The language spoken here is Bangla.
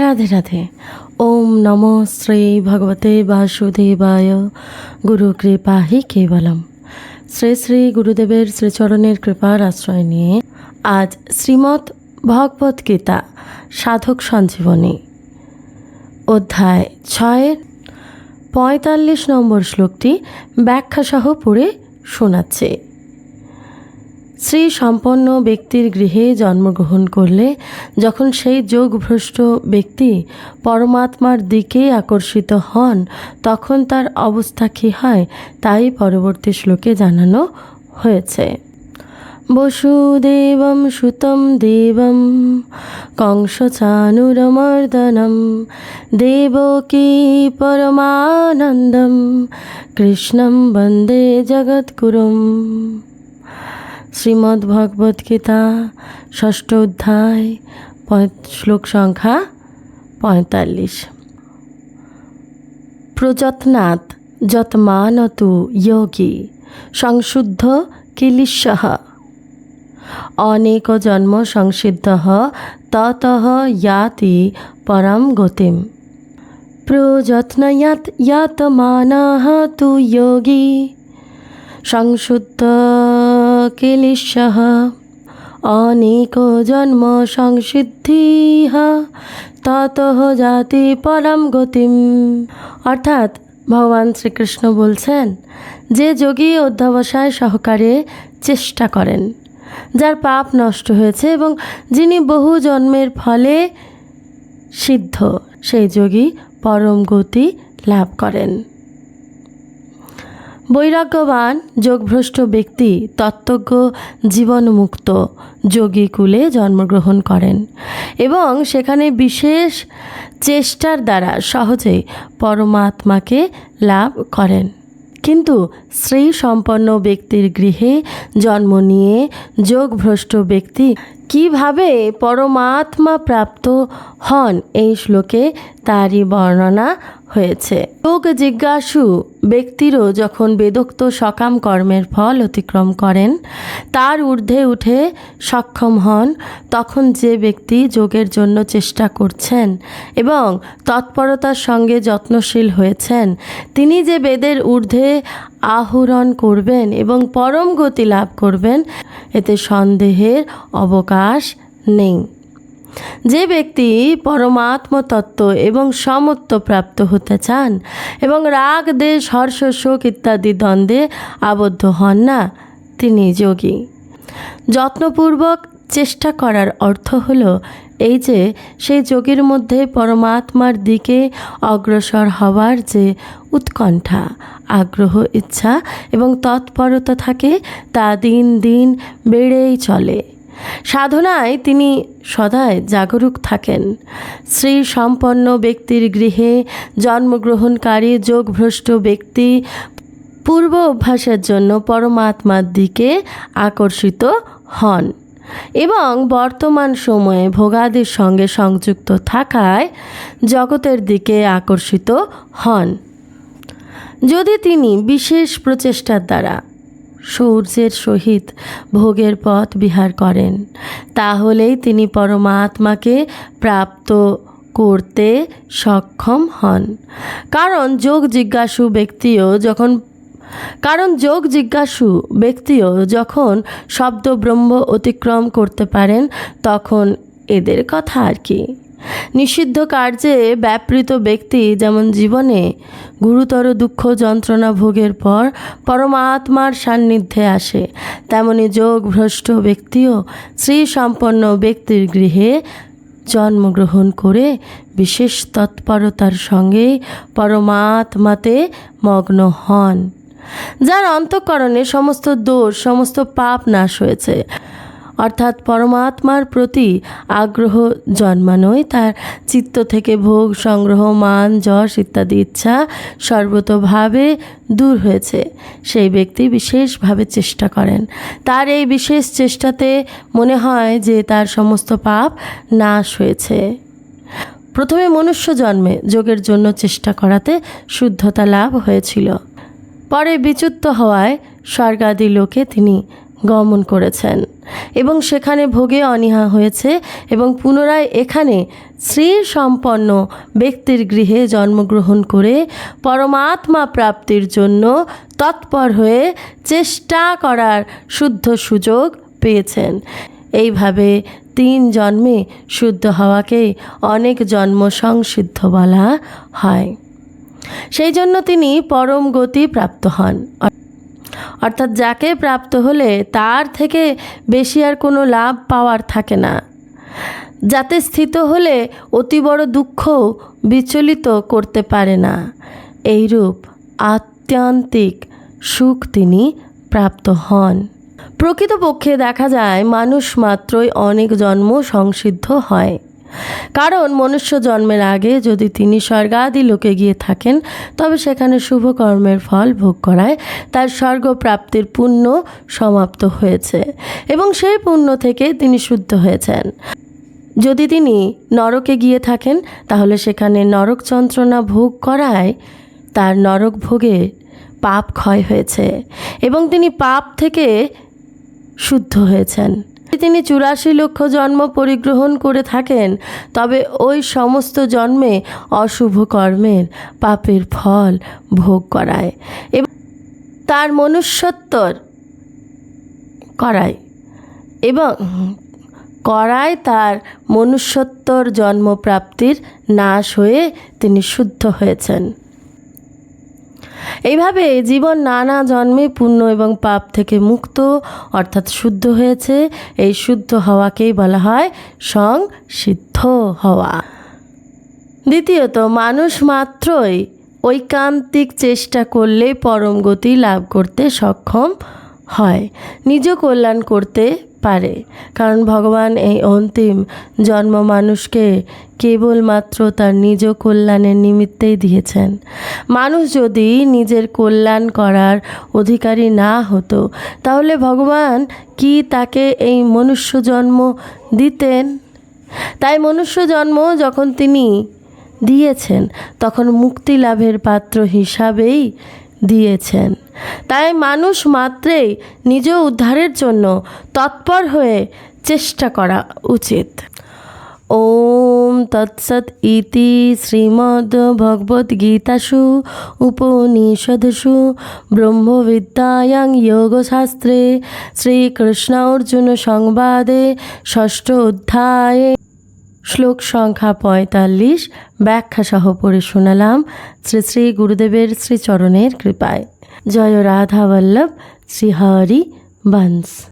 রাধে রাধে। ওম নম শ্রী ভগবতে বাসুদেবায়। গুরু কৃপা হি কেবলম। শ্রী শ্রী গুরুদেবের শ্রীচরণের কৃপার আশ্রয় নিয়ে আজ শ্রীমৎ ভগবত গীতা সাধক সঞ্জীবনী, অধ্যায় ছয়ের পঁয়তাল্লিশ নম্বর শ্লোকটি ব্যাখ্যাসহ পড়ে শোনাচ্ছে। শ্রী সম্পন্ন ব্যক্তির গৃহে জন্মগ্রহণ করলে যখন সেই যোগভ্রষ্ট ব্যক্তি পরমাত্মার দিকে আকর্ষিত হন, তখন তার অবস্থা কী হয় তাই পরবর্তী শ্লোকে জানানো হয়েছে। বসুদেবম সুতম দেবম কংসচানুরমর্দনম দেবকী পরমানন্দম কৃষ্ণম বন্দে জগৎগুরুম। শ্রীমদ্ ভগবদ গীতা ষষ্ঠ অধ্যায় শ্লোক সংখ্যা পঁয়তাল্লিশ। প্রযত্নাৎ যৎমানতু যোগী সংশুদ্ধ কিলিশঃ অনেক জন্ম সংসিদ্ধ তত ইয়াতি পরম গতিম। প্রযত্নয়াত ইয়াতমানः তু যোগী সংশুদ্ধ কিলিশः অনেক জন্ম সংসিদ্ধি তত জাতি পরম গতিম অর্থাৎ ভগবান শ্রীকৃষ্ণ বলছেন যে যোগী অধ্যাবসায় সহকারে চেষ্টা করেন, যার পাপ নষ্ট হয়েছে এবং যিনি বহু জন্মের ফলে সিদ্ধ, সেই যোগী পরম গতি লাভ করেন। বৈরাগ্যবান যোগভ্রষ্ট ব্যক্তি তত্ত্বজ্ঞ জীবনমুক্ত যোগী কুলে জন্মগ্রহণ করেন এবং সেখানে বিশেষ চেষ্টার দ্বারা সহজেই পরমাত্মাকে লাভ করেন। কিন্তু শ্রী সম্পন্ন ব্যক্তির গৃহে জন্ম নিয়ে যোগভ্রষ্ট ব্যক্তি কীভাবে পরমাত্মা প্রাপ্ত হন এই শ্লোকে তারই বর্ণনা হয়েছে। যোগ জিজ্ঞাসু ব্যক্তিরও যখন বেদোক্ত সকাম কর্মের ফল অতিক্রম করেন, তার ঊর্ধ্বে উঠে সক্ষম হন, তখন যে ব্যক্তি যোগের জন্য চেষ্টা করছেন এবং তৎপরতার সঙ্গে যত্নশীল হয়েছেন, তিনি যে বেদের ঊর্ধ্বে আহরণ করবেন এবং পরম গতি লাভ করবেন, এতে সন্দেহের অবকাশ নেই। যে ব্যক্তি পরমাত্ম তত্ত্ব এবং সমত্ব প্রাপ্ত হতে চান এবং রাগ, দেশ, হর্ষ, শোক ইত্যাদি দ্বন্দ্বে আবদ্ধ হন না, তিনি যোগী। যত্নপূর্বক চেষ্টা করার অর্থ হলো এই যে, সেই যোগীর মধ্যে পরমাত্মার দিকে অগ্রসর হওয়ার যে উৎকণ্ঠা, আগ্রহ, ইচ্ছা এবং তৎপরতা থাকে, তা দিন দিন বেড়েই চলে। সাধনায় তিনি সদায় জাগরুক থাকেন। শ্রী সম্পন্ন ব্যক্তির গৃহে জন্মগ্রহণকারী যোগভ্রষ্ট ব্যক্তি পূর্ব অভ্যাসের জন্য পরমাত্মার দিকে আকর্ষিত হন এবং বর্তমান সময়ে ভোগাদির সঙ্গে সংযুক্ত থাকায় জগতের দিকে আকর্ষিত হন। যদি তিনি বিশেষ প্রচেষ্টার দ্বারা সূর্যের সহিত ভোগের পথ বিহার করেন। তাহলেই তিনি পরমাত্মাকে প্রাপ্ত করতে সক্ষম হন। কারণ যোগ জিজ্ঞাসু ব্যক্তিও যখন কারণ যোগ জিজ্ঞাসু ব্যক্তিও যখন শব্দ ব্রহ্ম অতিক্রম করতে পারেন, তখন এদের কথা আর কি। নিষিদ্ধ কার্যে ব্যাপৃত ব্যক্তি যেমন জীবনে গুরুতর দুঃখ যন্ত্রণা ভোগের পর পরমাত্মার সান্নিধ্যে আসে, তেমনি যোগ ভ্রষ্ট ব্যক্তিও শ্রী সম্পন্ন ব্যক্তির গৃহে জন্মগ্রহণ করে বিশেষ তৎপরতার সঙ্গে পরমাত্মাতে মগ্ন হন। যার অন্তঃকরণে সমস্ত দোষ, সমস্ত পাপ নাশ হয়েছে। অর্থাৎ পরমাত্মার প্রতি আগ্রহ জন্মানোই তার চিত্ত থেকে ভোগ, সংগ্রহ, মান, যশ ইত্যাদি ইচ্ছা সর্বতভাবে দূর হয়েছে। সেই ব্যক্তি বিশেষভাবে চেষ্টা করেন। তার এই বিশেষ চেষ্টাতে মনে হয় যে তার সমস্ত পাপ নাশ হয়েছে। প্রথমে মনুষ্য জন্মে যোগের জন্য চেষ্টা করাতে শুদ্ধতা লাভ হয়েছিল। পরে বিচ্যুত হওয়ায় স্বর্গাদি লোকে তিনি গমন করেছেন। এবং সেখানে ভোগে অনীহা হয়েছে এবং পুনরায় এখানে শ্রী সম্পন্ন ব্যক্তির গৃহে জন্মগ্রহণ করে পরমাত্মা প্রাপ্তির জন্য তৎপর হয়ে চেষ্টা করার শুদ্ধ সুযোগ পেয়েছেন। এইভাবে তিন জন্মে শুদ্ধ হওয়াকে অনেক জন্ম সংসিদ্ধ বলা হয়। সেই জন্য তিনি পরম গতি প্রাপ্ত হন। অর্থাৎ যাকে প্রাপ্ত হলে তার থেকে বেশি আর কোনো লাভ পাওয়ার থাকে না। যাতে স্থিত হলে অতি বড় দুঃখ বিচলিত করতে পারে না। এইরূপ আত্যন্তিক সুখ তিনি প্রাপ্ত হন। প্রকৃতপক্ষে দেখা যায়, মানুষ মাত্রই অনেক জন্ম সংসিদ্ধ হয়। কারণ মনুষ্য জন্মের আগে যদি তিনি স্বর্গাদি লোকে গিয়ে থাকেন, তবে সেখানে শুভ কর্মের ফল ভোগ করায় তার স্বর্গ প্রাপ্তির পুণ্য সমাপ্ত হয়েছে এবং সেই পুণ্য থেকে তিনি শুদ্ধ হয়েছেন। যদি তিনি নরকে গিয়ে থাকেন, তাহলে সেখানে নরক যন্ত্রণা ভোগ করায় তার নরক ভোগে পাপ ক্ষয় হয়েছে এবং তিনি পাপ থেকে শুদ্ধ হয়েছেন। তিনি চুরাশি লক্ষ জন্ম পরিগ্রহণ করে থাকেন, তবে ওই সমস্ত জন্মে অশুভ কর্মের পাপের ফল ভোগ করায় এবং তার মনুষ্যত্বর করায় এবং করায় তার মনুষ্যত্বর জন্মপ্রাপ্তির নাশ হয়ে তিনি শুদ্ধ হয়েছেন। এইভাবে জীবন নানা জন্মে পুণ্য এবং পাপ থেকে মুক্ত, অর্থাৎ শুদ্ধ হয়েছে। এই শুদ্ধ হওয়াকেই বলা হয় সংসিদ্ধ হওয়া। দ্বিতীয়ত, মানুষ মাত্রই ঐকান্তিক চেষ্টা করলে পরম গতি লাভ করতে সক্ষম হয়। নিজ কল্যাণ করতে পারে। কারণ ভগবান এই অন্তিম জন্ম মানুষকে কেবলমাত্র তার নিজ কল্যাণের নিমিত্তেই দিয়েছেন। মানুষ যদি নিজের কল্যাণ করার অধিকারী না হতো, তাহলে ভগবান কি তাকে এই মনুষ্য জন্ম দিতেন? তাই মনুষ্য জন্ম যখন তিনি দিয়েছেন, তখন মুক্তি লাভের পাত্র হিসাবেই দিয়েছেন। তাই মানুষ মাত্রেই নিজ উদ্ধারের জন্য তৎপর হয়ে চেষ্টা করা উচিত। ওম তৎসৎ ইতি শ্রীমদ্ ভগবদ্গীতাসু উপনিষদসু ব্রহ্মবিদ্যায়াং যোগশাস্ত্রে শ্রীকৃষ্ণ অর্জুন সংবাদে ষষ্ঠ অধ্যায়ে শ্লোক সংখ্যা পঁয়তাল্লিশ, ব্যাখ্যা সহ পড়ে শোনালাম শ্রী শ্রী গুরুদেবের শ্রীচরণের কৃপায়। জয় রাধা বল্লভ শ্রী হরি বংশ